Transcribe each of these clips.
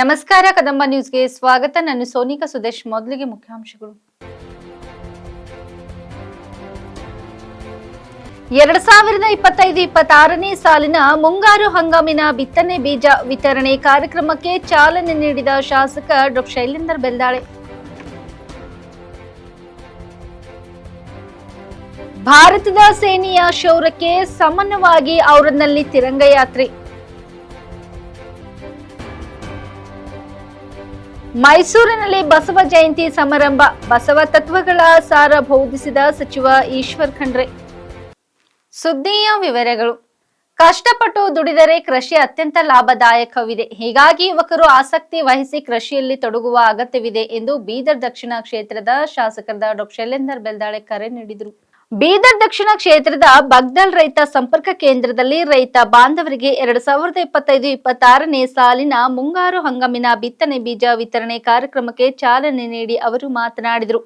ನಮಸ್ಕಾರ, ಕದಂಬ ನ್ಯೂಸ್ಗೆ ಸ್ವಾಗತ. ನಾನು ಸೋನಿಕಾ ಸುದೇಶ್, ಮೊದಲಿಗೆ ಮುಖ್ಯಾಂಶಗಳು. ಎರಡ್ ಸಾವಿರದ ಇಪ್ಪತ್ತೈದು ಇಪ್ಪತ್ತಾರನೇ ಸಾಲಿನ ಮುಂಗಾರು ಹಂಗಾಮಿನ ಬಿತ್ತನೆ ಬೀಜ ವಿತರಣೆ ಕಾರ್ಯಕ್ರಮಕ್ಕೆ ಚಾಲನೆ ನೀಡಿದ ಶಾಸಕ ಡಾ. ಶೈಲೇಂದರ್ ಬೆಲ್ದಾಳೆ. ಭಾರತದ ಸೇನೆಯ ಶೌರ್ಯಕ್ಕೆ ಸಮನ್ವವಾಗಿ ಔರದ್ನಲ್ಲಿ ತಿರಂಗ ಯಾತ್ರೆ ಮೈಸೂರಿನಲ್ಲಿ ಬಸವ ಜಯಂತಿ ಸಮಾರಂಭ. ಬಸವ ತತ್ವಗಳ ಸಾರ ಬೋಧಿಸಿದ ಸಚಿವ ಈಶ್ವರ್ ಖಂಡ್ರೆ. ಸುದ್ದಿಯ ವಿವರಗಳು. ಕಷ್ಟಪಟ್ಟು ದುಡಿದರೆ ಕೃಷಿ ಅತ್ಯಂತ ಲಾಭದಾಯಕವಿದೆ. ಹೀಗಾಗಿ ಯುವಕರು ಆಸಕ್ತಿ ವಹಿಸಿ ಕೃಷಿಯಲ್ಲಿ ತೊಡಗುವ ಅಗತ್ಯವಿದೆ ಎಂದು ಬೀದರ್ ದಕ್ಷಿಣ ಕ್ಷೇತ್ರದ ಶಾಸಕರ ಡಾಕ್ಟರ್ ಶೈಲೇಂದರ್ ಬೆಲ್ದಾಳೆ ಕರೆ ನೀಡಿದರು. ಬೀದರ್ ದಕ್ಷಿಣ ಕ್ಷೇತ್ರದ ಬಗ್ದಲ್ ರೈತ ಸಂಪರ್ಕ ಕೇಂದ್ರದಲ್ಲಿ ರೈತ ಬಾಂಧವರಿಗೆ ಎರಡ್ ಸಾವಿರದ ಇಪ್ಪತ್ತೈದು ಇಪ್ಪತ್ತಾರನೇ ಸಾಲಿನ ಮುಂಗಾರು ಹಂಗಾಮಿನ ಬಿತ್ತನೆ ಬೀಜ ವಿತರಣೆ ಕಾರ್ಯಕ್ರಮಕ್ಕೆ ಚಾಲನೆ ನೀಡಿ ಅವರು ಮಾತನಾಡಿದರು.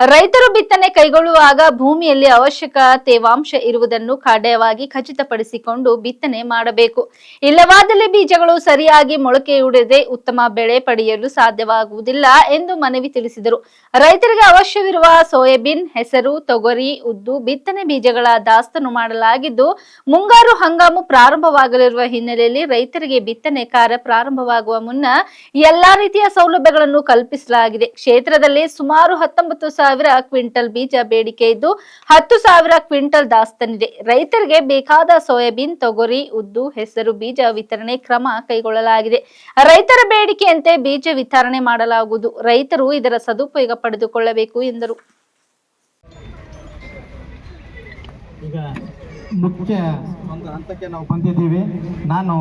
ರೈತರು ಬಿತ್ತನೆ ಕೈಗೊಳ್ಳುವಾಗ ಭೂಮಿಯಲ್ಲಿ ಅವಶ್ಯಕ ತೇವಾಂಶ ಇರುವುದನ್ನು ಕಡ್ಡಾಯವಾಗಿ ಖಚಿತಪಡಿಸಿಕೊಂಡು ಬಿತ್ತನೆ ಮಾಡಬೇಕು. ಇಲ್ಲವಾದಲ್ಲಿ ಬೀಜಗಳು ಸರಿಯಾಗಿ ಮೊಳಕೆಯುಡದೆ ಉತ್ತಮ ಬೆಳೆ ಪಡೆಯಲು ಸಾಧ್ಯವಾಗುವುದಿಲ್ಲ ಎಂದು ಮನವಿ ತಿಳಿಸಿದರು. ರೈತರಿಗೆ ಅವಶ್ಯವಿರುವ ಸೋಯಾಬೀನ್, ಹೆಸರು, ತೊಗರಿ, ಉದ್ದು, ಬಿತ್ತನೆ ಬೀಜಗಳ ದಾಸ್ತಾನು ಮಾಡಲಾಗಿದ್ದು, ಮುಂಗಾರು ಹಂಗಾಮು ಪ್ರಾರಂಭವಾಗಲಿರುವ ಹಿನ್ನೆಲೆಯಲ್ಲಿ ರೈತರಿಗೆ ಬಿತ್ತನೆ ಕಾರ್ಯ ಪ್ರಾರಂಭವಾಗುವ ಮುನ್ನ ಎಲ್ಲಾ ರೀತಿಯ ಸೌಲಭ್ಯಗಳನ್ನು ಕಲ್ಪಿಸಲಾಗಿದೆ. ಕ್ಷೇತ್ರದಲ್ಲಿ ಸುಮಾರು ಹತ್ತೊಂಬತ್ತು ಸಾವಿರ ಕ್ವಿಂಟಲ್ ಬೀಜ ಬೇಡಿಕೆ ಇದ್ದು, ಹತ್ತು ಸಾವಿರ ಕ್ವಿಂಟಲ್ ದಾಸ್ತನಿದೆ. ರೈತರಿಗೆ ಬೇಕಾದ ಸೋಯಾಬೀನ್ ತೊಗರಿ, ಉದ್ದು, ಹೆಸರು, ಬೀಜ ವಿತರಣೆ ಕ್ರಮ ಕೈಗೊಳ್ಳಲಾಗಿದೆ. ರೈತರ ಬೇಡಿಕೆಯಂತೆ ಬೀಜ ವಿತರಣೆ ಮಾಡಲಾಗುವುದು. ರೈತರು ಇದರ ಸದುಪಯೋಗ ಪಡೆದುಕೊಳ್ಳಬೇಕು ಎಂದರು. ಈಗ ಮುಖ್ಯ ಒಂದು ಹಂತಕ್ಕೆ ನಾವು ಬಂದಿದ್ದೀವಿ. ನಾನು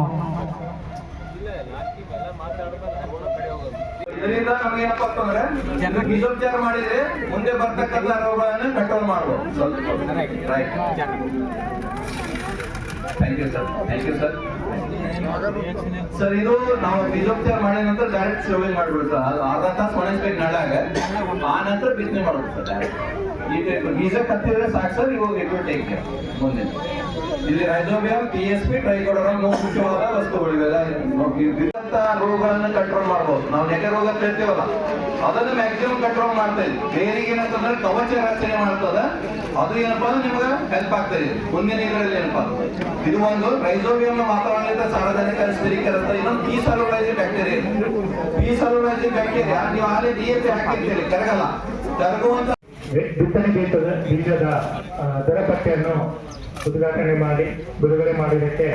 ಇದರಿಂದ ನಮಗೇನಪ್ಪ ಅಂತಂದ್ರೆ ಬೀಜೋಪಚಾರ ಮಾಡಿದ್ರೆ ಮುಂದೆ ಬರ್ತಕ್ಕಂಥ ರೋಗಗಳನ್ನು ಕಂಟ್ರೋಲ್ ಮಾಡ್ಬೋದು. Thank you sir thank you sir sir ಇದು ನಾವು ಬೀಜೋಪಚಾರ ಮಾಡಿದ ನಂತರ ಡೈರೆಕ್ಟ್ ಸೇವಿಂಗ್ ಮಾಡ್ಬಿಡ್ತಾರೆ ಅದು ಅರ್ಧ ತಾಸು ಒಣಗಿಸ್ಬೇಕು ನಾಳೆ ಆ ನಂತರ ಬಿತ್ತನೆ ಮಾಡ್ಬೇಕು ಕತ್ತಿದ್ರೆ ಸಾಕು ಸರ್, ಇವಾಗ ಇಟ್ ಟೇಕ್ ಕೇರ್ ಮುಂದೆ ಇಲ್ಲಿ rhizobium P S P trichoderma ಮೂರು ಮುಖ್ಯವಾದ ವಸ್ತುಗಳಿವೆಲ್ಲ. ಇದ್ದಂತ ಕಂಟ್ರೋಲ್ ಮಾಡ್ಬೋದು. ನಾವು ನೆಲೆ ರೋಗ ಹೇಳ್ತೀವಲ್ಲ, ಅದನ್ನ ಮ್ಯಾಕ್ಸಿಮಮ್ ಕಂಟ್ರೋಲ್ ಮಾಡ್ತಾ ಇದ್ವಿ. ಬೇರಿಗೆ ಏನಂತಂದ್ರೆ ಕವಚ ರಚನೆ ಮಾಡ್ತದ. ಅದು ಏನಪ್ಪಾ ಅಂದ್ರೆ ನಿಮ್ಗೆ ಹೆಲ್ಪ್ ಆಗ್ತಾ ಇದೆ. ಮುಂದಿನ ಇದರಲ್ಲಿ ಏನಪ್ಪಾ ಇದು ಒಂದು ರೈಸೋಬಿಯಂ ವಾತಾವರಣದ ಸಾರ್ವಜನಿಕ ಸ್ಥಿರೀಕರಿಸ್ತ ಇನ್ನೊಂದು ಪಿ ಸಲುಲೈಸಿಸ್ ಬ್ಯಾಕ್ಟೀರಿಯಾ ಪಿ ಸಲುಲೈಸಿಸ್ ಬ್ಯಾಕ್ಟೀರಿಯಾ ನೀವು ಆಲೇ ಡಿ ಎ ಪಿ ಹಾಕಿರ್ತೀರಿ, ಕರಗಲ್ಲ. ಕರಗುವಂತ ಬಿತ್ತನೆ ಬೀಜದ ಬೀಜದ ದರಪಟ್ಟಿಯನ್ನು ಉದ್ಘಾಟನೆ ಮಾಡಿ, ಬಿಡುಗಡೆ ಮಾಡಿದ್ದಕ್ಕೆ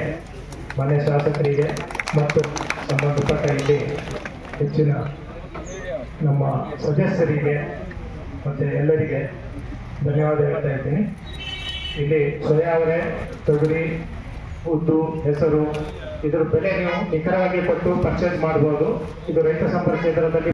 ಮನೆ ಶಾಸಕರಿಗೆ ಮತ್ತು ಸಂಬಂಧಪಟ್ಟ ಇಲ್ಲಿ ಹೆಚ್ಚಿನ ನಮ್ಮ ಸದಸ್ಯರಿಗೆ ಮತ್ತು ಎಲ್ಲರಿಗೆ ಧನ್ಯವಾದ ಹೇಳ್ತಾ ಇದ್ದೀನಿ. ಇಲ್ಲಿ ಸೊಯಾವರೆ ತೊಗರಿ, ಉದ್ದು, ಹೆಸರು, ಇದರ ಬೆಲೆ ನೀವು ನಿಖರವಾಗಿ ಕೊಟ್ಟು ಪರ್ಚೇಸ್ ಮಾಡ್ಬೋದು. ಇದು ರೈತ ಸಂಪರ್ಕ ಕೇಂದ್ರದಲ್ಲಿ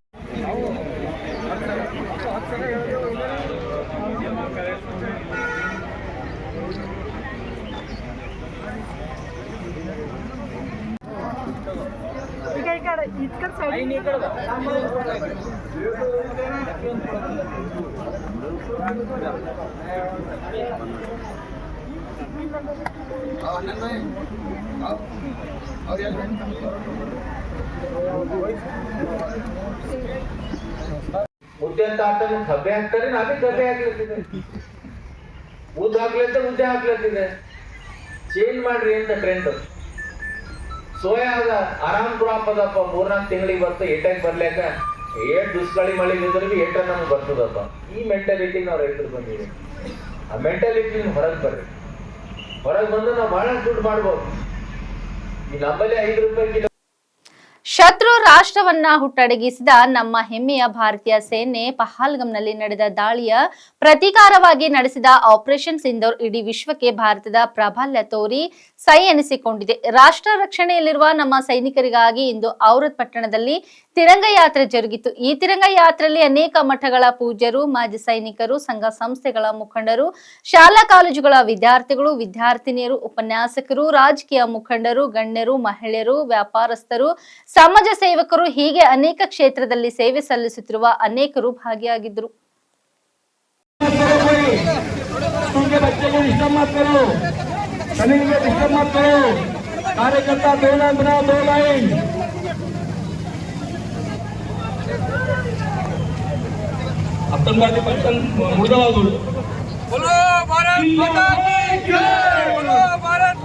ಮುದ್ದೆ ಅಂತ ಆತನು ಕಬ್ಬೆ ಹಾಕ್ತಾರೆ ನಾವೇ ಕಬ್ಬೆ ಹಾಕ್ಲತ್ತಿದೆ ಉದ್ದ ಹಾಕ್ಲತ್ತೆ ಮುದ್ದೆ ಹಾಕ್ಲತ್ತಿದೆ ಚೇಂಜ್ ಮಾಡ್ರಿ ಅಂತ ಟ್ರೆಂಡ್ ಸೋಯಾ ಅದ, ಆರಾಮ್ ಕ್ರಾಪ್ ಅದಪ್ಪ ಮೂರ್ನಾಲ್ಕು ತಿಂಗಳಿಗೆ ಬರ್ತಾ ಏಟಾಗಿ ಬರ್ಲಾಕ? ಏಟ್ ದುಷ್ಕಳಿ ಮಳೆ ಬಿದ್ದರೆ ಬಿ ಏಟ ನಮ್ಗೆ ಬರ್ತದಪ್ಪ. ಈ ಮೆಂಟಾಲಿಟಿ ನಾವು ರೈತರು ಬಂದಿದ್ದೀವಿ ಆ ಮೆಂಟಾಲಿಟಿ ಹೊರಗೆ ಬರ್ರಿ. ಹೊರಗೆ ಬಂದು ನಾವು ಬಹಳ ದುಡ್ಡು ಮಾಡ್ಬೋದು. ನಮ್ಮಲ್ಲಿ ಐದು ರೂಪಾಯಿ ಕಿಲೋ ಶತ್ರು ರಾಷ್ಟ್ರವನ್ನ ಹುಟ್ಟಡಗಿಸಿದ ನಮ್ಮ ಹೆಮ್ಮೆಯ ಭಾರತೀಯ ಸೇನೆ ಪಹಲ್ಗಂನಲ್ಲಿ ನಡೆದ ದಾಳಿಯ ಪ್ರತೀಕಾರವಾಗಿ ನಡೆಸಿದ ಆಪರೇಷನ್ ಸಿಂಧೋರ್ ಇಡೀ ವಿಶ್ವಕ್ಕೆ ಭಾರತದ ಪ್ರಾಬಲ್ಯ ತೋರಿ ಸೈ ಎನಿಸಿಕೊಂಡಿದೆ. ರಾಷ್ಟ್ರ ರಕ್ಷಣೆಯಲ್ಲಿರುವ ನಮ್ಮ ಸೈನಿಕರಿಗಾಗಿ ಇಂದು ಔರತ್ ಪಟ್ಟಣದಲ್ಲಿ ತಿರಂಗ ಯಾತ್ರೆ ಜರುಗಿತು. ಈ ತಿರಂಗ ಯಾತ್ರೆಯಲ್ಲಿ ಅನೇಕ ಮಠಗಳ ಪೂಜ್ಯರು, ಮಾಜಿ ಸೈನಿಕರು, ಸಂಘ ಸಂಸ್ಥೆಗಳ ಮುಖಂಡರು, ಶಾಲಾ ಕಾಲೇಜುಗಳ ವಿದ್ಯಾರ್ಥಿಗಳು, ವಿದ್ಯಾರ್ಥಿನಿಯರು, ಉಪನ್ಯಾಸಕರು, ರಾಜಕೀಯ ಮುಖಂಡರು, ಗಣ್ಯರು, ಮಹಿಳೆಯರು, ವ್ಯಾಪಾರಸ್ಥರು ಸಮಾಜ ಸೇವಕರು ಹೀಗೆ ಅನೇಕ ಕ್ಷೇತ್ರದಲ್ಲಿ ಸೇವೆ ಸಲ್ಲಿಸುತ್ತಿರುವ ಅನೇಕರು ಭಾಗಿಯಾಗಿದ್ದರು. ಭಾರತ್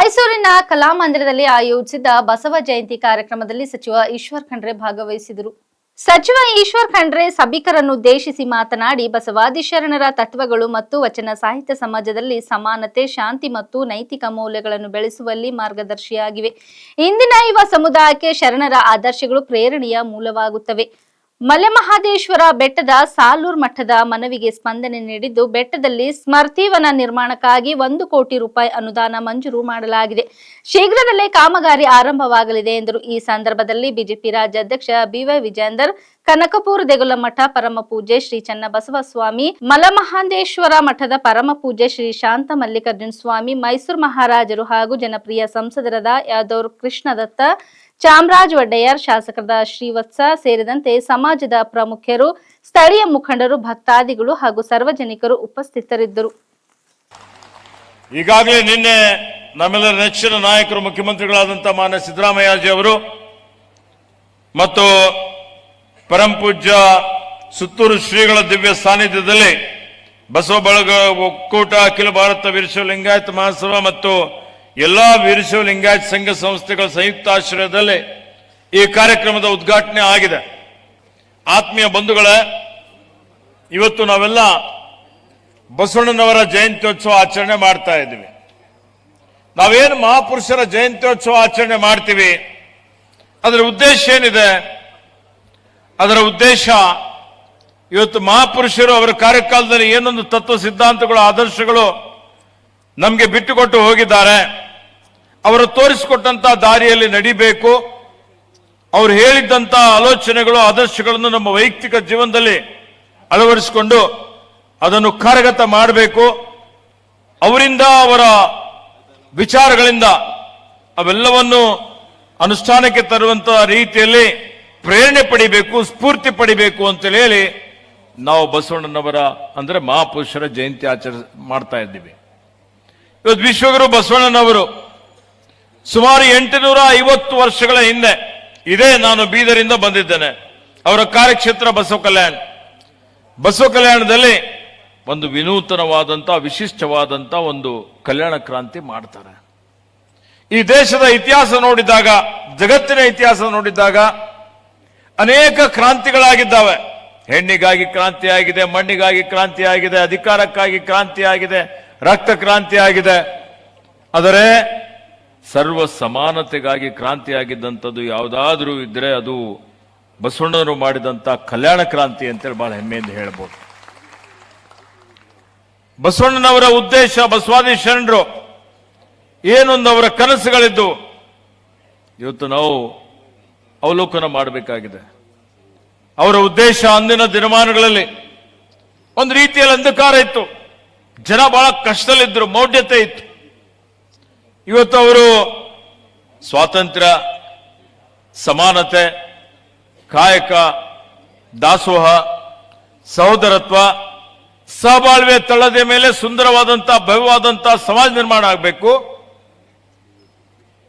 ಮೈಸೂರಿನ ಕಲಾಮಂದಿರದಲ್ಲಿ ಆಯೋಜಿಸಿದ್ದ ಬಸವ ಜಯಂತಿ ಕಾರ್ಯಕ್ರಮದಲ್ಲಿ ಸಚಿವ ಈಶ್ವರ್ ಖಂಡ್ರೆ ಭಾಗವಹಿಸಿದರು. ಸಚಿವ ಈಶ್ವರ್ ಖಂಡ್ರೆ ಸಭಿಕರನ್ನು ಉದ್ದೇಶಿಸಿ ಮಾತನಾಡಿ ಬಸವಾದಿ ಶರಣರ ತತ್ವಗಳು ಮತ್ತು ವಚನ ಸಾಹಿತ್ಯ ಸಮಾಜದಲ್ಲಿ ಸಮಾನತೆ, ಶಾಂತಿ ಮತ್ತು ನೈತಿಕ ಮೌಲ್ಯಗಳನ್ನು ಬೆಳೆಸುವಲ್ಲಿ ಮಾರ್ಗದರ್ಶಿಯಾಗಿವೆ. ಇಂದಿನ ಯುವ ಸಮುದಾಯಕ್ಕೆ ಶರಣರ ಆದರ್ಶಗಳು ಪ್ರೇರಣೆಯ ಮೂಲವಾಗುತ್ತವೆ. ಮಲೆಮಹದೇಶ್ವರ ಬೆಟ್ಟದ ಸಾಲೂರ್ ಮಠದ ಮನವಿಗೆ ಸ್ಪಂದನೆ ನೀಡಿದ್ದು, ಬೆಟ್ಟದಲ್ಲಿ ಸ್ಮರ್ತಿವನ ನಿರ್ಮಾಣಕ್ಕಾಗಿ ಒಂದು ಕೋಟಿ ರೂಪಾಯಿ ಅನುದಾನ ಮಂಜೂರು ಮಾಡಲಾಗಿದೆ. ಶೀಘ್ರದಲ್ಲೇ ಕಾಮಗಾರಿ ಆರಂಭವಾಗಲಿದೆ ಎಂದರು. ಈ ಸಂದರ್ಭದಲ್ಲಿ ಬಿಜೆಪಿ ರಾಜ್ಯಾಧ್ಯಕ್ಷ ಬಿವೈ ವಿಜೇಂದರ್ ಕನಕಪುರ ದೇಗುಲ ಮಠ ಪರಮ ಪೂಜೆ ಶ್ರೀ ಚನ್ನಬಸವ ಸ್ವಾಮಿ ಮಲಮಹಾಂದೇಶ್ವರ ಮಠದ ಪರಮ ಪೂಜೆ ಶ್ರೀ ಶಾಂತ ಮಲ್ಲಿಕಾರ್ಜುನ ಸ್ವಾಮಿ, ಮೈಸೂರು ಮಹಾರಾಜರು ಹಾಗೂ ಜನಪ್ರಿಯ ಸಂಸದರಾದ ಯಾದವ್ ಕೃಷ್ಣದತ್ತ ಚಾಮರಾಜ ಒಡೆಯರ್ ಶಾಸಕರಾದ ಶ್ರೀವತ್ಸ ಸೇರಿದಂತೆ ಸಮಾಜದ ಪ್ರಮುಖರು, ಸ್ಥಳೀಯ ಮುಖಂಡರು, ಭಕ್ತಾದಿಗಳು ಹಾಗೂ ಸಾರ್ವಜನಿಕರು ಉಪಸ್ಥಿತರಿದ್ದರು. ಈಗಾಗಲೇ ನಿನ್ನೆ ನಮ್ಮೆಲ್ಲರ ನೆಚ್ಚಿನ ನಾಯಕರು ಮುಖ್ಯಮಂತ್ರಿಗಳಾದಂತಹ ಮಾನ್ಯ ಸಿದ್ದರಾಮಯ್ಯಜಿ ಅವರು ಮತ್ತು ಪರಂ ಪೂಜ್ಯ ಸುತ್ತೂರು ಶ್ರೀಗಳ ದಿವ್ಯ ಸಾನ್ನಿಧ್ಯದಲ್ಲಿ ಬಸವ ಬಳಗ ಒಕ್ಕೂಟ, ಅಖಿಲ ಭಾರತ ವೀರಶೈವ ಲಿಂಗಾಯತ ಮಹಾಸಭಾ ಮತ್ತು ಎಲ್ಲಾ ವೀರಶೈವ ಲಿಂಗಾಯತ ಸಂಘ ಸಂಸ್ಥೆಗಳ ಸಂಯುಕ್ತಾಶ್ರಯದಲ್ಲಿ ಈ ಕಾರ್ಯಕ್ರಮದ ಉದ್ಘಾಟನೆ ಆಗಿದೆ. ಆತ್ಮೀಯ ಬಂಧುಗಳೇ, ಇವತ್ತು ನಾವೆಲ್ಲ ಬಸವಣ್ಣನವರ ಜಯಂತ್ಯೋತ್ಸವ ಆಚರಣೆ ಮಾಡ್ತಾ ಇದ್ದೀವಿ. ನಾವೇನು ಮಹಾಪುರುಷರ ಜಯಂತ್ಯೋತ್ಸವ ಆಚರಣೆ ಮಾಡ್ತೀವಿ, ಅದರ ಉದ್ದೇಶ ಏನಿದೆ, ಅದರ ಉದ್ದೇಶ ಇವತ್ತು ಮಹಾಪುರುಷರು ಅವರ ಕಾರ್ಯಕಾಲದಲ್ಲಿ ಏನೊಂದು ತತ್ವ ಸಿದ್ಧಾಂತಗಳು, ಆದರ್ಶಗಳು ನಮಗೆ ಬಿಟ್ಟುಕೊಟ್ಟು ಹೋಗಿದ್ದಾರೆ. ಅವರು ತೋರಿಸಿಕೊಟ್ಟಂತ ದಾರಿಯಲ್ಲಿ ನಡಿಬೇಕು. ಅವರು ಹೇಳಿದ್ದಂತ ಆಲೋಚನೆಗಳು, ಆದರ್ಶಗಳನ್ನು ನಮ್ಮ ವೈಯಕ್ತಿಕ ಜೀವನದಲ್ಲಿ ಅಳವಡಿಸಿಕೊಂಡು ಅದನ್ನು ಕಾರ್ಯಗತ ಮಾಡಬೇಕು. ಅವರಿಂದ, ಅವರ ವಿಚಾರಗಳಿಂದ ಅವೆಲ್ಲವನ್ನು ಅನುಷ್ಠಾನಕ್ಕೆ ತರುವಂತಹ ರೀತಿಯಲ್ಲಿ ಪ್ರೇರಣೆ ಪಡಿಬೇಕು, ಸ್ಫೂರ್ತಿ ಪಡಿಬೇಕು ಅಂತ ಹೇಳಿ ನಾವು ಬಸವಣ್ಣನವರ, ಅಂದ್ರೆ ಮಹಾಪುರುಷರ ಜಯಂತಿ ಆಚರಿಸ ಮಾಡ್ತಾ ಇದ್ದೀವಿ. ಇವತ್ತು ವಿಶ್ವಗುರು ಬಸವಣ್ಣನವರು ಸುಮಾರು ಎಂಟುನೂರ ಐವತ್ತು ವರ್ಷಗಳ ಹಿಂದೆ ಇದೇ ನಾನು ಬೀದರಿಂದ ಬಂದಿದ್ದೇನೆ. ಅವರ ಕಾರ್ಯಕ್ಷೇತ್ರ ಬಸವ ಕಲ್ಯಾಣ. ಬಸವ ಕಲ್ಯಾಣದಲ್ಲಿ ಒಂದು ವಿನೂತನವಾದಂಥ, ವಿಶಿಷ್ಟವಾದಂಥ ಒಂದು ಕಲ್ಯಾಣ ಕ್ರಾಂತಿ ಮಾಡ್ತಾರೆ. ಈ ದೇಶದ ಇತಿಹಾಸ ನೋಡಿದಾಗ, ಜಗತ್ತಿನ ಇತಿಹಾಸ ನೋಡಿದಾಗ ಅನೇಕ ಕ್ರಾಂತಿಗಳಾಗಿದ್ದಾವೆ. ಹೆಣ್ಣಿಗಾಗಿ ಕ್ರಾಂತಿ ಆಗಿದೆ ಮಣ್ಣಿಗಾಗಿ ಕ್ರಾಂತಿ ಆಗಿದೆ ಅಧಿಕಾರಕ್ಕಾಗಿ ಕ್ರಾಂತಿ ಆಗಿದೆ ರಕ್ತ ಕ್ರಾಂತಿ ಆಗಿದೆ. ಆದರೆ ಸರ್ವ ಸಮಾನತೆಗಾಗಿ ಕ್ರಾಂತಿ ಆಗಿದ್ದಂಥದ್ದು ಯಾವುದಾದ್ರೂ ಇದ್ರೆ ಅದು ಬಸವಣ್ಣನವರು ಮಾಡಿದಂಥ ಕಲ್ಯಾಣ ಕ್ರಾಂತಿ ಅಂತೇಳಿ ಬಹಳ ಹೆಮ್ಮೆಯಿಂದ ಹೇಳ್ಬೋದು. ಬಸವಣ್ಣನವರ ಉದ್ದೇಶ ಬಸವಾದಿ ಶರಣರು ಏನೊಂದು ಅವರ ಕನಸುಗಳಿದ್ದು, ಇವತ್ತು ನಾವು ಅವಲೋಕನ ಮಾಡಬೇಕಾಗಿದೆ. ಅವರ ಉದ್ದೇಶ ಅಂದಿನ ದಿನಮಾನಗಳಲ್ಲಿ ಒಂದು ರೀತಿಯಲ್ಲಿ ಅಂಧಕಾರ ಇತ್ತು. ಜನ ಬಹಳ ಕಷ್ಟದಲ್ಲಿದ್ದರು ಮೌಢ್ಯತೆ ಇತ್ತು. ಇವತ್ತು ಅವರು ಸ್ವಾತಂತ್ರ್ಯ, ಸಮಾನತೆ, ಕಾಯಕ, ದಾಸೋಹ, ಸಹೋದರತ್ವ ಸಹಬಾಳ್ವೆ ತಳದ ಮೇಲೆ ಸುಂದರವಾದಂತಹ ಭವ್ಯವಾದಂತಹ ಸಮಾಜ ನಿರ್ಮಾಣ ಆಗಬೇಕು.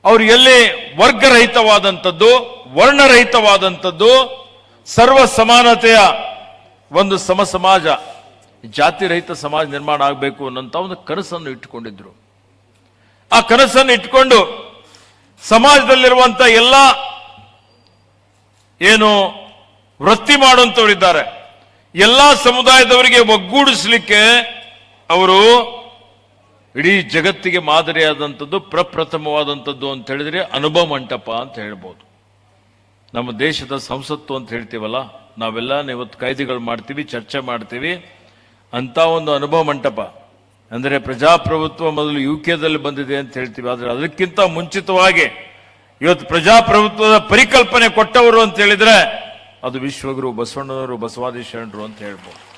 ಅವರು ಎಲ್ಲಿ ವರ್ಗರಹಿತವಾದಂಥದ್ದು, ವರ್ಣರಹಿತವಾದಂಥದ್ದು ಸರ್ವ ಸಮಾನತೆಯ ಒಂದು ಸಮ ಸಮಾಜ. ಜಾತಿರಹಿತ ಸಮಾಜ ನಿರ್ಮಾಣ ಆಗಬೇಕು ಅನ್ನೋಂಥ ಒಂದು ಕನಸನ್ನು ಇಟ್ಟುಕೊಂಡಿದ್ರು. ಆ ಕನಸನ್ನು ಇಟ್ಕೊಂಡು ಸಮಾಜದಲ್ಲಿರುವಂಥ ಎಲ್ಲ ಏನು ವೃತ್ತಿ ಮಾಡುವಂತವರಿದ್ದಾರೆ ಎಲ್ಲ ಸಮುದಾಯದವರಿಗೆ ಒಗ್ಗೂಡಿಸಲಿಕ್ಕೆ ಅವರು ಇಡೀ ಜಗತ್ತಿಗೆ ಮಾದರಿಯಾದಂಥದ್ದು, ಪ್ರಪ್ರಥಮವಾದಂಥದ್ದು ಅಂತ ಹೇಳಿದ್ರೆ ಅನುಭವ ಮಂಟಪ ಅಂತ ಹೇಳ್ಬೋದು. ನಮ್ಮ ದೇಶದ ಸಂಸತ್ತು ಅಂತ ಹೇಳ್ತೀವಲ್ಲ ನಾವೆಲ್ಲ ಇವತ್ತು ಕಾಯ್ದೆಗಳು ಮಾಡ್ತೀವಿ, ಚರ್ಚೆ ಮಾಡ್ತೀವಿ. ಅಂತ ಒಂದು ಅನುಭವ ಮಂಟಪ. ಅಂದರೆ ಪ್ರಜಾಪ್ರಭುತ್ವ ಮೊದಲು ಯು ಕೆದಲ್ಲಿ ಬಂದಿದೆ ಅಂತ ಹೇಳ್ತೀವಿ. ಆದರೆ ಅದಕ್ಕಿಂತ ಮುಂಚಿತವಾಗಿ ಇವತ್ತು ಪ್ರಜಾಪ್ರಭುತ್ವದ ಪರಿಕಲ್ಪನೆ ಕೊಟ್ಟವರು ಅಂತ ಹೇಳಿದ್ರೆ ಅದು ವಿಶ್ವಗುರು ಬಸವಣ್ಣನವರು ಬಸವಾದಿ ಶರಣರು ಅಂತ ಹೇಳ್ಬೋದು.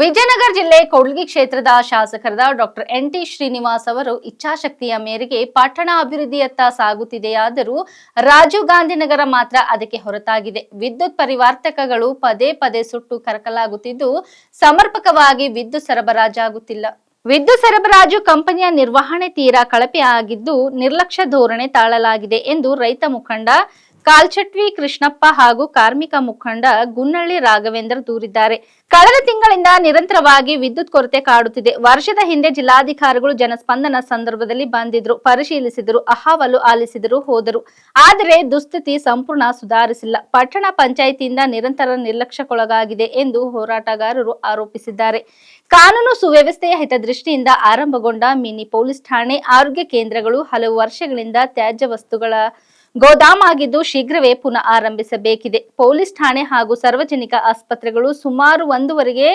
ವಿಜಯನಗರ ಜಿಲ್ಲೆ ಕೂಡ್ಲಿಗಿ ಕ್ಷೇತ್ರದ ಶಾಸಕರಾದ ಡಾಕ್ಟರ್ ಎನ್ ಟಿ ಶ್ರೀನಿವಾಸ್ ಅವರು ಇಚ್ಛಾಶಕ್ತಿಯ ಮೇರೆಗೆ ಪಟ್ಟಣ ಅಭಿವೃದ್ಧಿಯತ್ತ ಸಾಗುತ್ತಿದೆಯಾದರೂ ರಾಜೀವ್ ಗಾಂಧಿನಗರ ಮಾತ್ರ ಅದಕ್ಕೆ ಹೊರತಾಗಿದೆ. ವಿದ್ಯುತ್ ಪರಿವರ್ತಕಗಳು ಪದೇ ಪದೇ ಸುಟ್ಟು ಕರಕಲಾಗುತ್ತಿದ್ದು, ಸಮರ್ಪಕವಾಗಿ ವಿದ್ಯುತ್ ಸರಬರಾಜಾಗುತ್ತಿಲ್ಲ. ವಿದ್ಯುತ್ ಸರಬರಾಜು ಕಂಪನಿಯ ನಿರ್ವಹಣೆ ತೀರಾ ಕಳಪೆ ಆಗಿದ್ದು, ನಿರ್ಲಕ್ಷ್ಯ ಧೋರಣೆ ತಾಳಲಾಗಿದೆ ಎಂದು ರೈತ ಮುಖಂಡ ಕಾಲ್ಚಟ್ವಿ, ಕೃಷ್ಣಪ್ಪ ಹಾಗೂ ಕಾರ್ಮಿಕ ಮುಖಂಡ ಗುನ್ನಳ್ಳಿ ರಾಘವೇಂದ್ರ ದೂರಿದ್ದಾರೆ. ಕಳೆದ ತಿಂಗಳಿಂದ ನಿರಂತರವಾಗಿ ವಿದ್ಯುತ್ ಕೊರತೆ ಕಾಡುತ್ತಿದೆ. ವರ್ಷದ ಹಿಂದೆ ಜಿಲ್ಲಾಧಿಕಾರಿಗಳು ಜನಸ್ಪಂದನ ಸಂದರ್ಭದಲ್ಲಿ ಬಂದಿದ್ರು, ಪರಿಶೀಲಿಸಿದರು, ಅಹವಾಲು ಆಲಿಸಿದರು, ಹೋದರು. ಆದರೆ ದುಸ್ಥಿತಿ ಸಂಪೂರ್ಣ ಸುಧಾರಿಸಿಲ್ಲ. ಪಟ್ಟಣ ಪಂಚಾಯಿತಿಯಿಂದ ನಿರಂತರ ನಿರ್ಲಕ್ಷ್ಯಕ್ಕೊಳಗಾಗಿದೆ ಎಂದು ಹೋರಾಟಗಾರರು ಆರೋಪಿಸಿದ್ದಾರೆ. ಕಾನೂನು ಸುವ್ಯವಸ್ಥೆಯ ಹಿತದೃಷ್ಟಿಯಿಂದ ಆರಂಭಗೊಂಡ ಮಿನಿ ಪೊಲೀಸ್ ಠಾಣೆ, ಆರೋಗ್ಯ ಕೇಂದ್ರಗಳು ಹಲವು ವರ್ಷಗಳಿಂದ ತ್ಯಾಜ್ಯ ವಸ್ತುಗಳ ಗೋದಾಮಾಗಿದ್ದು ಶೀಘ್ರವೇ ಪುನಃ ಆರಂಭಿಸಬೇಕಿದೆ. ಪೊಲೀಸ್ ಠಾಣೆ ಹಾಗೂ ಸಾರ್ವಜನಿಕ ಆಸ್ಪತ್ರೆಗಳು ಸುಮಾರು ಒಂದೂವರೆಗೆ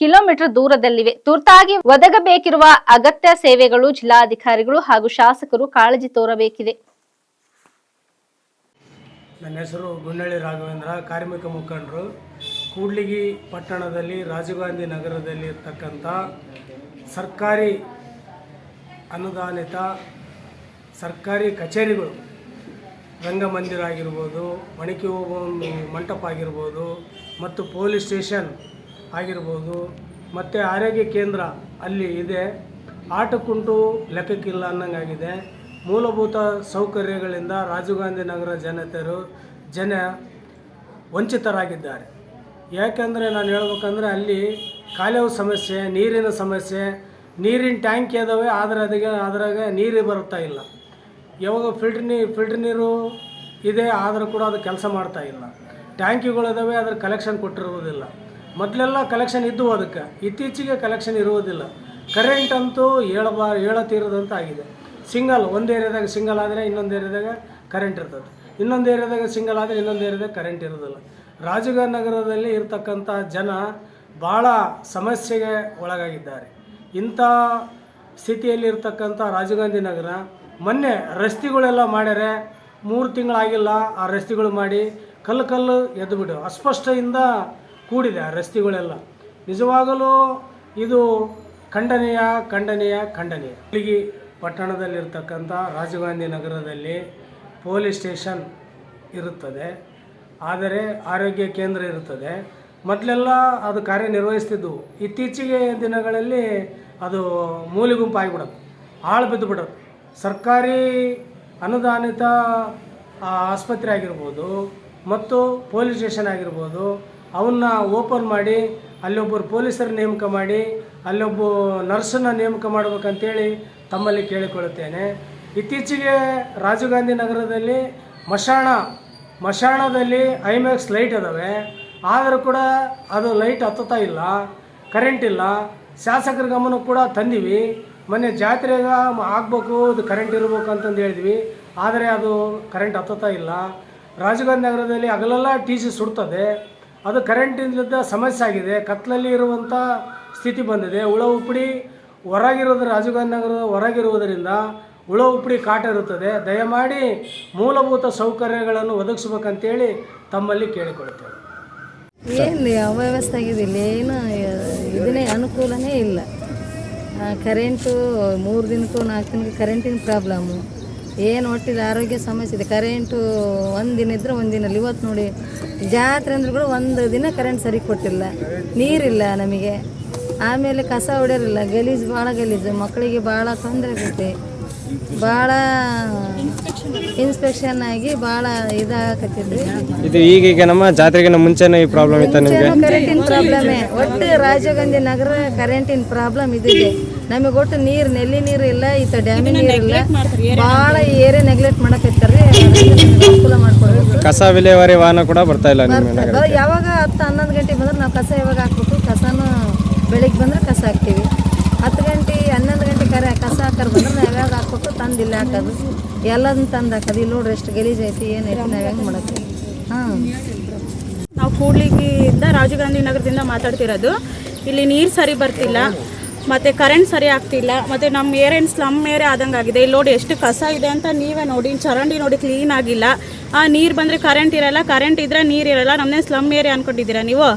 ಕಿಲೋಮೀಟರ್ ದೂರದಲ್ಲಿವೆ. ತುರ್ತಾಗಿ ಒದಗಬೇಕಿರುವ ಅಗತ್ಯ ಸೇವೆಗಳು ಜಿಲ್ಲಾಧಿಕಾರಿಗಳು ಹಾಗೂ ಶಾಸಕರು ಕಾಳಜಿ ತೋರಬೇಕಿದೆ. ನನ್ನ ಹೆಸರು ಗುಂಡಳ್ಳಿ ರಾಘವೇಂದ್ರ, ಕಾರ್ಮಿಕ ಮುಖಂಡರು. ಕೂಡ್ಲಿಗಿ ಪಟ್ಟಣದಲ್ಲಿ ರಾಜೀವ್ ಗಾಂಧಿ ನಗರದಲ್ಲಿ ಇರ್ತಕ್ಕಂಥ ಸರ್ಕಾರಿ ಅನುದಾನಿತ ಸರ್ಕಾರಿ ಕಚೇರಿಗಳು ರಂಗಮಂದಿರ ಆಗಿರ್ಬೋದು ಒಣಕೆ ಒಂದು ಮಂಟಪ ಆಗಿರ್ಬೋದು, ಮತ್ತು ಪೊಲೀಸ್ ಸ್ಟೇಷನ್ ಆಗಿರ್ಬೋದು, ಮತ್ತು ಆರೋಗ್ಯ ಕೇಂದ್ರ ಅಲ್ಲಿ ಇದೆ. ಆಟಕ್ಕುಂಟು ಲೆಕ್ಕಕ್ಕಿಲ್ಲ ಅನ್ನಂಗಾಗಿದೆ. ಮೂಲಭೂತ ಸೌಕರ್ಯಗಳಿಂದ ರಾಜೀವ್ ಗಾಂಧಿ ನಗರ ಜನತೆಯರು ಜನ ವಂಚಿತರಾಗಿದ್ದಾರೆ. ಯಾಕೆಂದರೆ ನಾನು ಹೇಳ್ಬೇಕಂದ್ರೆ ಅಲ್ಲಿ ಕಾಲೇವು ಸಮಸ್ಯೆ, ನೀರಿನ ಸಮಸ್ಯೆ, ನೀರಿನ ಟ್ಯಾಂಕ್ ಇದಾವೆ ಆದರೆ ಅದಕ್ಕೆ ಅದರಾಗ ನೀರು ಬರ್ತಾ ಇಲ್ಲ. ಯಾವಾಗ ಫಿಲ್ಟ್ರ್ ನೀ ಫಿಲ್ಟ್ರ್ ನೀರು ಇದೆ, ಆದರೂ ಕೂಡ ಅದು ಕೆಲಸ ಮಾಡ್ತಾ ಇಲ್ಲ. ಟ್ಯಾಂಕಿಗಳಿದಾವೆ ಅದ್ರ ಕಲೆಕ್ಷನ್ ಕೊಟ್ಟಿರುವುದಿಲ್ಲ. ಮೊದಲೆಲ್ಲ ಕಲೆಕ್ಷನ್ ಇದ್ದವು ಅದಕ್ಕೆ. ಇತ್ತೀಚೆಗೆ ಕಲೆಕ್ಷನ್ ಇರುವುದಿಲ್ಲ. ಕರೆಂಟ್ ಅಂತೂ ಹೇಳಬಾ ಹೇಳತೀರದಂತ ಆಗಿದೆ. ಸಿಂಗಲ್ ಒಂದು ಏರಿಯಾದಾಗ ಸಿಂಗಲ್ ಆದರೆ ಇನ್ನೊಂದು ಏರಿಯಾದಾಗ ಕರೆಂಟ್ ಇರ್ತದೆ. ಇನ್ನೊಂದು ಏರಿಯಾದಾಗ ಸಿಂಗಲ್ ಆದರೆ ಇನ್ನೊಂದು ಏರಿಯಾದಾಗ ಕರೆಂಟ್ ಇರೋದಿಲ್ಲ ರಾಜಗಾರ್ ನಗರದಲ್ಲಿ ಇರತಕ್ಕಂಥ ಜನ ಭಾಳ ಸಮಸ್ಯೆಗೆ ಒಳಗಾಗಿದ್ದಾರೆ. ಇಂಥ ಸ್ಥಿತಿಯಲ್ಲಿರ್ತಕ್ಕಂಥ ರಾಜೀವ್ ಗಾಂಧಿ ನಗರ ಮೊನ್ನೆ ರಸ್ತೆಗಳೆಲ್ಲ ಮಾಡ್ಯಾರೆ, ಮೂರು ತಿಂಗಳಾಗಿಲ್ಲ ಆ ರಸ್ತೆಗಳು ಮಾಡಿ ಕಲ್ಲು ಕಲ್ಲು ಎದ್ದು ಬಿಡು ಅಸ್ಪಷ್ಟದಿಂದ ಕೂಡಿದೆ ಆ ರಸ್ತೆಗಳೆಲ್ಲ. ನಿಜವಾಗಲೂ ಇದು ಖಂಡನೀಯ ಖಂಡನೀಯ ಖಂಡನೀಯ. ಇಲ್ಲಿಗೆ ಪಟ್ಟಣದಲ್ಲಿರ್ತಕ್ಕಂಥ ರಾಜೀವ್ ಗಾಂಧಿ ನಗರದಲ್ಲಿ ಪೊಲೀಸ್ ಸ್ಟೇಷನ್ ಇರುತ್ತದೆ. ಆದರೆ ಆರೋಗ್ಯ ಕೇಂದ್ರ ಇರುತ್ತದೆ. ಮೊದಲೆಲ್ಲ ಅದು ಕಾರ್ಯನಿರ್ವಹಿಸ್ತಿದ್ವು. ಇತ್ತೀಚೆಗೆ ದಿನಗಳಲ್ಲಿ ಅದು ಮೂಲೆ ಗುಂಪು ಆಗಿಬಿಡೋದು ಆಳು ಬಿದ್ದು ಸರ್ಕಾರಿ ಅನುದಾನಿತ ಆಸ್ಪತ್ರೆ ಆಗಿರ್ಬೋದು ಮತ್ತು ಪೊಲೀಸ್ ಸ್ಟೇಷನ್ ಆಗಿರ್ಬೋದು ಅವನ್ನ ಓಪನ್ ಮಾಡಿ, ಅಲ್ಲೊಬ್ಬರು ಪೊಲೀಸರ ನೇಮಕ ಮಾಡಿ, ಅಲ್ಲೊಬ್ಬ ನರ್ಸನ್ನ ನೇಮಕ ಮಾಡಬೇಕಂತೇಳಿ ತಮ್ಮಲ್ಲಿ ಕೇಳಿಕೊಳ್ಳುತ್ತೇನೆ. ಇತ್ತೀಚೆಗೆ ರಾಜೀವ್ ಗಾಂಧಿ ನಗರದಲ್ಲಿ ಮಶಾಣ, ಮಶಾಣದಲ್ಲಿ ಐಮ್ಯಾಕ್ಸ್ ಲೈಟ್ ಅದಾವೆ ಆದರೂ ಕೂಡ ಅದು ಲೈಟ್ ಹತ್ತುತ್ತಾ ಇಲ್ಲ, ಕರೆಂಟ್ ಇಲ್ಲ. ಶಾಸಕರ ಗಮನ ಕೂಡ ತಂದೀವಿ. ಮೊನ್ನೆ ಜಾತ್ರೆಗೆ ಆಗಬೇಕು ಅದು ಕರೆಂಟ್ ಇರಬೇಕು ಅಂತಂದು ಹೇಳಿದ್ವಿ. ಆದರೆ ಅದು ಕರೆಂಟ್ ಹತ್ತುತ್ತಾ ಇಲ್ಲ. ರಾಜಗಾಂಧಿ ನಗರದಲ್ಲಿ ಹಗಲೆಲ್ಲ ಟಿ ಸಿ ಸುಡ್ತದೆ. ಅದು ಕರೆಂಟಿಂದ ಸಮಸ್ಯೆ ಆಗಿದೆ. ಕತ್ತಲಲ್ಲಿ ಇರುವಂಥ ಸ್ಥಿತಿ ಬಂದಿದೆ. ಹುಳ ಉಪ್ಪಡಿ ಹೊರಗಿರೋದು ರಾಜಗಾಂಧಿ ನಗರದ ಹೊರಗಿರುವುದರಿಂದ ಹುಳ ಉಪ್ಪಡಿ ಕಾಟ ಇರುತ್ತದೆ. ದಯಮಾಡಿ ಮೂಲಭೂತ ಸೌಕರ್ಯಗಳನ್ನು ಒದಗಿಸ್ಬೇಕಂತೇಳಿ ತಮ್ಮಲ್ಲಿ ಕೇಳಿಕೊಳ್ತೇವೆ ಏನು ಅವ್ಯವಸ್ಥೆ ಇಲ್ಲಿ ಏನು, ಇದನ್ನೇ ಅನುಕೂಲನೇ ಇಲ್ಲ. ಕರೆಂಟು ಮೂರು ದಿನಕ್ಕೂ ನಾಲ್ಕು ದಿನಕ್ಕೆ ಕರೆಂಟಿನ ಪ್ರಾಬ್ಲಮ್ಮು. ಏನು ಒಟ್ಟಿದ ಆರೋಗ್ಯ ಸಮಸ್ಯೆ ಇದೆ. ಕರೆಂಟು ಒಂದು ದಿನ ಇದ್ದರೆ ಒಂದು ದಿನ ಇವತ್ತು ನೋಡಿ, ಜಾತ್ರೆ ಅಂದ್ರೆ ಕೂಡ ಒಂದು ದಿನ ಕರೆಂಟ್ ಸರಿ ಕೊಟ್ಟಿಲ್ಲ. ನೀರಿಲ್ಲ ನಮಗೆ. ಆಮೇಲೆ ಕಸ ಹೊಡೆಯೋರಿಲ್ಲ. ಗಲೀಜು, ಭಾಳ ಗಲೀಜು. ಮಕ್ಕಳಿಗೆ ಭಾಳ ತೊಂದರೆ ಆಗೈತೆ. ಭಾಳ ಇನ್ಸ್ಪೆಕ್ಷನ್ ಆಗಿ ಭಾಳ ಇದಾಗತ್ತಿದ್ರಿ ಇದು ಈಗೀಗ ನಮ್ಮ ಜಾತ್ರೆಗಿನ ಮುಂಚೆನೇ ಈ ಪ್ರಾಬ್ಲಮ್ ಇತ್ತು ನಿಮಗೆ? ಕರೆಂಟಿನ ಪ್ರಾಬ್ಲಮೇ ಒಟ್ಟು ರಾಜೀವ್ ಗಾಂಧಿ ನಗರ ಕರೆಂಟಿನ ಪ್ರಾಬ್ಲಮ್ ಇದಿದೆ. ನಮಗೆ ಒಟ್ಟು ನೀರು ನೆಲ್ಲಿ ನೀರು ಇಲ್ಲ ಈತ ಡ್ಯಾಮಿನ ನೀರು ಇಲ್ಲ. ಭಾಳ ಏರಿಯಾ ನೆಗ್ಲೆಕ್ಟ್ ಮಾಡಕತ್ತಾರ್ರಿ ಅದರಿಂದ ಅನುಕೂಲ ಕಸ ವಿಲೇವಾರಿ ವಾಹನ ಕೂಡ ಬರ್ತಾ ಇಲ್ಲ ನಿಮ್ಮ ನಗರ ಯಾವಾಗ ಹತ್ತು ಹನ್ನೊಂದು ಗಂಟೆ ಬಂದ್ರೆ ನಾವು ಕಸ ಯಾವಾಗ ಹಾಕ್ಬೇಕು? ಕಸನೂ ಬೆಳಿಗ್ಗೆ ಬಂದ್ರೆ ಕಸ ಹಾಕ್ತೀವಿ. ಹತ್ತು ಗಂಟೆ ಹನ್ನೊಂದು ಗಂಟೆ ಕರೆ ಕಸ ಹಾಕರ್ ಬಂದ್ರೆ ಹಾಕ್ಬೇಕು ತಂದು ಇಲ್ಲಿ ಹಾಕೋದು ಎಲ್ಲದನ್ನ ತಂದು ಹಾಕೋದು ಇಲ್ಲಿ ನೋಡ್ರಿ ಎಷ್ಟು ಗಲೀಜ್ ಐತಿ ಏನೈತಿ ನಾವು ಹೆಂಗೆ ಮಾಡೋದು ಹಾಂ. ನಾವು ಕೂಡ್ಲಿಗಿಂದ ರಾಜೀವ್ ಗಾಂಧಿ ನಗರದಿಂದ ಮಾತಾಡ್ತಿರೋದು. ಇಲ್ಲಿ ನೀರು ಸರಿ ಬರ್ತಿಲ್ಲ, ಮತ್ತು ಕರೆಂಟ್ ಸರಿ ಆಗ್ತಿಲ್ಲ, ಮತ್ತು ನಮ್ಮ ಏರಿಯನ್ ಸ್ಲಮ್ ಏರಿಯಾ ಆದಂಗೆ ಆಗಿದೆ. ಇಲ್ಲಿ ನೋಡಿ ಎಷ್ಟು ಕಸ ಇದೆ ಅಂತ ನೀವೇ ನೋಡಿ, ಚರಂಡಿ ನೋಡಿ ಕ್ಲೀನ್ ಆಗಿಲ್ಲ. ಆ ನೀರು ಬಂದರೆ ಕರೆಂಟ್ ಇರಲ್ಲ ಕರೆಂಟ್ ಇದ್ರೆ ನೀರು ಇರಲ್ಲ. ನಮ್ಮದೇ ಸ್ಲಮ್ ಏರಿಯಾ ಅಂದ್ಕೊಂಡಿದ್ದೀರಾ ನೀವು?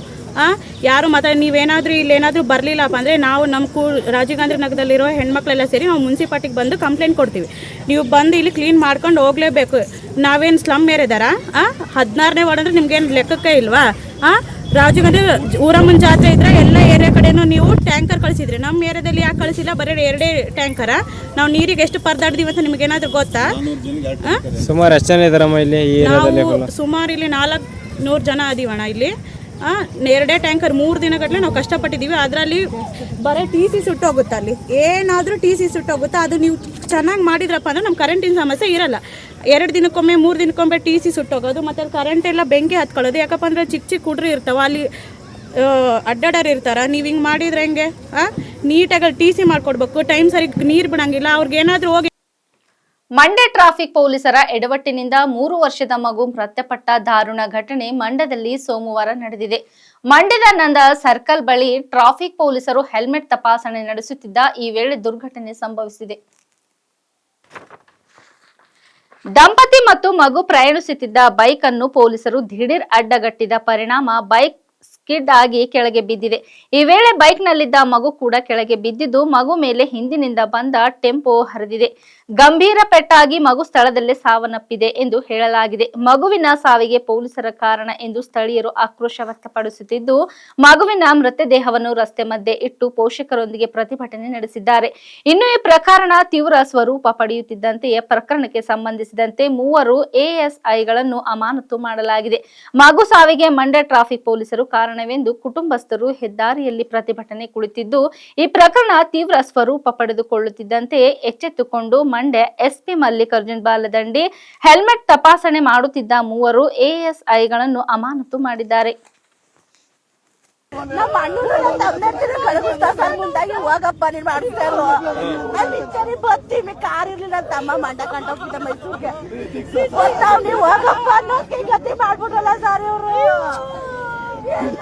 ಯಾರು ಮತ ನೀವೇನಾದರೂ ಇಲ್ಲೇನಾದರೂ ಬರಲಿಲ್ಲಪ್ಪ ಅಂದರೆ ನಾವು ನಮ್ಮ ಕೂ ರಾಜೀವ್ ಗಾಂಧಿ ನಗರದಲ್ಲಿರೋ ಹೆಣ್ಮಕ್ಳೆಲ್ಲ ಸೇರಿ ನಾವು ಮುನ್ಸಿಪಾಲ್ಟಿಗೆ ಬಂದು ಕಂಪ್ಲೇಂಟ್ ಕೊಡ್ತೀವಿ. ನೀವು ಬಂದು ಇಲ್ಲಿ ಕ್ಲೀನ್ ಮಾಡ್ಕೊಂಡು ಹೋಗಲೇಬೇಕು. ನಾವೇನು ಸ್ಲಮ್ ಮೇರೆದಾರ ಆ? ಹದಿನಾರನೇ ವಾರ್ಡ್ ಅಂದರೆ ನಿಮ್ಗೇನು ಲೆಕ್ಕಕ್ಕೆ ಇಲ್ವಾ? ಹಾಂ ರಾಜೀವ್ ಗಾಂಧಿ ಊರಮ್ಮನ ಜಾತ್ರೆ ಇದ್ರೆ ಎಲ್ಲ ಏರಿಯಾ ಕಡೆನೂ ನೀವು ಟ್ಯಾಂಕರ್ ಕಳಿಸಿದ್ರಿ. ನಮ್ಮ ಏರಿಯಾದಲ್ಲಿ ಯಾಕೆ ಕಳಿಸಿಲ್ಲ? ಬರೀ ಎರಡೇ ಟ್ಯಾಂಕರ? ನಾವು ನೀರಿಗೆ ಎಷ್ಟು ಪರದಾಡ್ದೀವಿ ಅಂತ ನಿಮ್ಗೇನಾದ್ರೂ ಗೊತ್ತಾ? ಆ? ಸುಮಾರು ಎಷ್ಟು ಜನ ಇದಾರಮ್ಮ ಇಲ್ಲಿ ಸುಮಾರು ಇಲ್ಲಿ ನಾಲ್ಕು ನೂರು ಜನ ಅದೀವಣ್ಣ ಇಲ್ಲಿ. ಎರಡೇ ಟ್ಯಾಂಕರ್ ಮೂರು ದಿನಗಟ್ಟಲೆ ನಾವು ಕಷ್ಟಪಟ್ಟಿದ್ದೀವಿ ಅದರಲ್ಲಿ ಬರೀ ಟಿ ಸಿ ಸುಟ್ಟೋಗುತ್ತೆ ಅಲ್ಲಿ. ಏನಾದರೂ ಟಿ ಸಿ ಸುಟ್ಟೋಗುತ್ತೆ. ಅದು ನೀವು ಚೆನ್ನಾಗಿ ಮಾಡಿದ್ರಪ್ಪ ಅಂದ್ರೆ ನಮ್ಮ ಕರೆಂಟಿನ ಸಮಸ್ಯೆ ಇರಲ್ಲ. ಎರಡು ದಿನಕ್ಕೊಮ್ಮೆ, ಮೂರು ದಿನಕ್ಕೊಮ್ಮೆ ಟಿ ಸಿ ಸುಟ್ಟೋಗೋದು, ಮತ್ತು ಅಲ್ಲಿ ಕರೆಂಟ್ ಎಲ್ಲ ಬೆಂಕಿ ಹತ್ಕೊಳ್ಳೋದು. ಯಾಕಪ್ಪ ಅಂದ್ರೆ ಚಿಕ್ಕ ಚಿಕ್ಕ ಹುಡ್ರು ಇರ್ತಾವೆ. ಅಲ್ಲಿ ಅಡ್ಡಾಡೋರು ಇರ್ತಾರ. ನೀವು ಹಿಂಗೆ ಮಾಡಿದ್ರೆ ಹೆಂಗೆ? ನೀಟಾಗಿ ಅಲ್ಲಿ ಟಿ ಸಿ ಮಾಡ್ಕೊಡ್ಬೇಕು. ಟೈಮ್ ಸರಿ ನೀರು ಬಿಡೋಂಗಿಲ್ಲ. ಅವ್ರಿಗೆ ಏನಾದರೂ ಹೋಗಿ ಮಂಡ್ಯ ಟ್ರಾಫಿಕ್ ಪೊಲೀಸರ ಎಡವಟ್ಟಿನಿಂದ ಮೂರು ವರ್ಷದ ಮಗು ಮೃತಪಟ್ಟ ದಾರುಣ ಘಟನೆ ಮಂಡ್ಯದಲ್ಲಿ ಸೋಮವಾರ ನಡೆದಿದೆ. ಮಂಡ್ಯದ ನಂದ ಸರ್ಕಲ್ ಬಳಿ ಟ್ರಾಫಿಕ್ ಪೊಲೀಸರು ಹೆಲ್ಮೆಟ್ ತಪಾಸಣೆ ನಡೆಸುತ್ತಿದ್ದ ಈ ವೇಳೆ ದುರ್ಘಟನೆ ಸಂಭವಿಸಿದೆ. ದಂಪತಿ ಮತ್ತು ಮಗು ಪ್ರಯಾಣಿಸುತ್ತಿದ್ದ ಬೈಕ್ ಅನ್ನು ಪೊಲೀಸರು ದಿಢೀರ್ ಅಡ್ಡಗಟ್ಟಿದ ಪರಿಣಾಮ ಬೈಕ್ ಸ್ಕಿಡ್ ಆಗಿ ಕೆಳಗೆ ಬಿದ್ದಿದೆ. ಈ ವೇಳೆ ಬೈಕ್ ನಲ್ಲಿದ್ದ ಮಗು ಕೂಡ ಕೆಳಗೆ ಬಿದ್ದಿದ್ದು, ಮಗು ಮೇಲೆ ಹಿಂದಿನಿಂದ ಬಂದ ಟೆಂಪೋ ಹರಿದಿದೆ. ಗಂಭೀರ ಪೆಟ್ಟಾಗಿ ಮಗು ಸ್ಥಳದಲ್ಲೇ ಸಾವನ್ನಪ್ಪಿದೆ ಎಂದು ಹೇಳಲಾಗಿದೆ. ಮಗುವಿನ ಸಾವಿಗೆ ಪೊಲೀಸರ ಕಾರಣ ಎಂದು ಸ್ಥಳೀಯರು ಆಕ್ರೋಶ ವ್ಯಕ್ತಪಡಿಸುತ್ತಿದ್ದು, ಮಗುವಿನ ಮೃತದೇಹವನ್ನು ರಸ್ತೆ ಮಧ್ಯೆ ಇಟ್ಟು ಪೋಷಕರೊಂದಿಗೆ ಪ್ರತಿಭಟನೆ ನಡೆಸಿದ್ದಾರೆ. ಇನ್ನು ಈ ಪ್ರಕರಣ ತೀವ್ರ ಸ್ವರೂಪ ಪಡೆಯುತ್ತಿದ್ದಂತೆಯೇ ಪ್ರಕರಣಕ್ಕೆ ಸಂಬಂಧಿಸಿದಂತೆ ಮೂವರು ಎಎಸ್ಐಗಳನ್ನು ಅಮಾನತು ಮಾಡಲಾಗಿದೆ. ಮಗು ಸಾವಿಗೆ ಮಂಡ್ಯ ಟ್ರಾಫಿಕ್ ಪೊಲೀಸರು ಕಾರಣವೆಂದು ಕುಟುಂಬಸ್ಥರು ಹೆದ್ದಾರಿಯಲ್ಲಿ ಪ್ರತಿಭಟನೆ ಕುಳಿತಿದ್ದು, ಈ ಪ್ರಕರಣ ತೀವ್ರ ಸ್ವರೂಪ ಪಡೆದುಕೊಳ್ಳುತ್ತಿದ್ದಂತೆ ಎಚ್ಚೆತ್ತುಕೊಂಡು ಮಂಡ್ಯ ಎಸ್ಪಿ ಮಲ್ಲಿಕಾರ್ಜುನ್ ಬಾಲದಂಡಿ ಹೆಲ್ಮೆಟ್ ತಪಾಸಣೆ ಮಾಡುತ್ತಿದ್ದ ಮೂವರು ಎಎಸ್ಐಗಳನ್ನು ಅಮಾನತು ಮಾಡಿದ್ದಾರೆ. ನಮ್ಮ ಅಣ್ಣನ ತಮ್ಮನಂತಿನ ಕಳಗುಸ್ತಾ ಸರ್ ಮುಂದಾಗಿ ಹೋಗಪ್ಪ, ನೀನ್ ಮಾಡಿಸ್ತಾ ಇರೋ. ಅಲ್ಲಿ ಬರ್ತೀವಿ ಕಾರ್ ಇರ್ಲಿಲ್ಲ ತಮ್ಮ ಮಂಡ ಕಂಡೋಗ್ತಿದ್ದ ಮೈಸೂರಿಗೆ. ಹೋಗಪ್ಪ ಅನ್ನೋ ಗತಿ ಮಾಡ್ಬಿಟ್ರಲ್ಲ ಸರ್ ಇವ್ರು Yeah.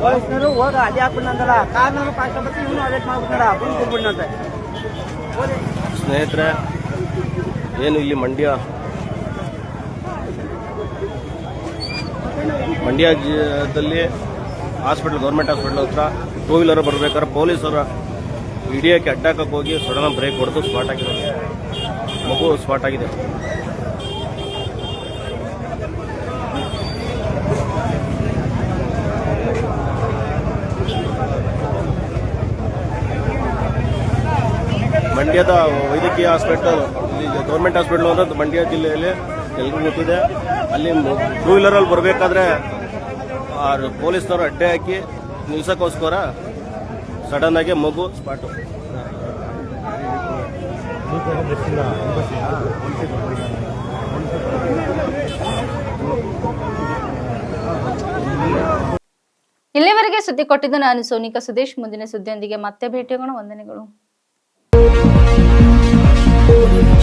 ಪೊಲೀಸ್ನವರು ಹೋಗ ಅದೇ ಹಾಕೊಂಡಂದಲ್ಲ. ಕಾರ್ನವರು ಪಾಸ್ ಬರ್ತೀವಿ ಇವನು ಅದೇ ಮಾಡ್ಬಿಟ್ಟಾರ ಬಂದು ಸ್ನೇಹಿತರೆ, ಏನು ಇಲ್ಲಿ ಮಂಡ್ಯ? ಮಂಡ್ಯ ಜಿಲ್ಲೆಯಲ್ಲಿ ಹಾಸ್ಪಿಟಲ್ ಗೌರ್ಮೆಂಟ್ ಹಾಸ್ಪಿಟಲ್ ಹತ್ರ ಟೂ ವೀಲರ್ ಬರ್ಬೇಕಾದ್ರೆ ಪೊಲೀಸರ ಹಿಡಿಯೋಕ್ಕೆ ಅಡ್ಡಾಕೋಗಿ ಹೋಗಿ ಸಡನ್ ಬ್ರೇಕ್ ಹೊಡೆದು ಸ್ಪಾಟ್ ಆಗಿರೋದು ಮಗು ಸ್ಪಾಟ್ ಆಗಿದೆ. ಮಂಡ್ಯದ ವೈದ್ಯಕೀಯ ಹಾಸ್ಪಿಟಲ್ ಗೌರ್ಮೆಂಟ್ ಹಾಸ್ಪಿಟಲ್ ಅಂದ್ರೆ ಮಂಡ್ಯ ಜಿಲ್ಲೆಯಲ್ಲಿ ಎಲ್ರಿಗೂ ಗೊತ್ತಿದೆ. ಅಲ್ಲಿ ಟೂ ವೀಲರಲ್ಲಿ ಬರಬೇಕಾದ್ರೆ ಪೊಲೀಸ್ನವರು ಅಡ್ಡೆ ಹಾಕಿ ನಿಲ್ಸೋಕ್ಕೋಸ್ಕರ ಸಡನ್ ಆಗಿ ಮಗು ಸ್ಪಾಟು ಇಲ್ಲಿವರೆಗೆ ಸುದ್ದಿ ಕೊಟ್ಟಿದ್ದು ನಾನು ಸೋನಿಕಾ ಸುದೇಶ್. ಮುಂದಿನ ಸುದ್ದಿಯೊಂದಿಗೆ ಮತ್ತೆ ಭೇಟಿಯಾಗೋಣ. ವಂದನೆಗಳು. you.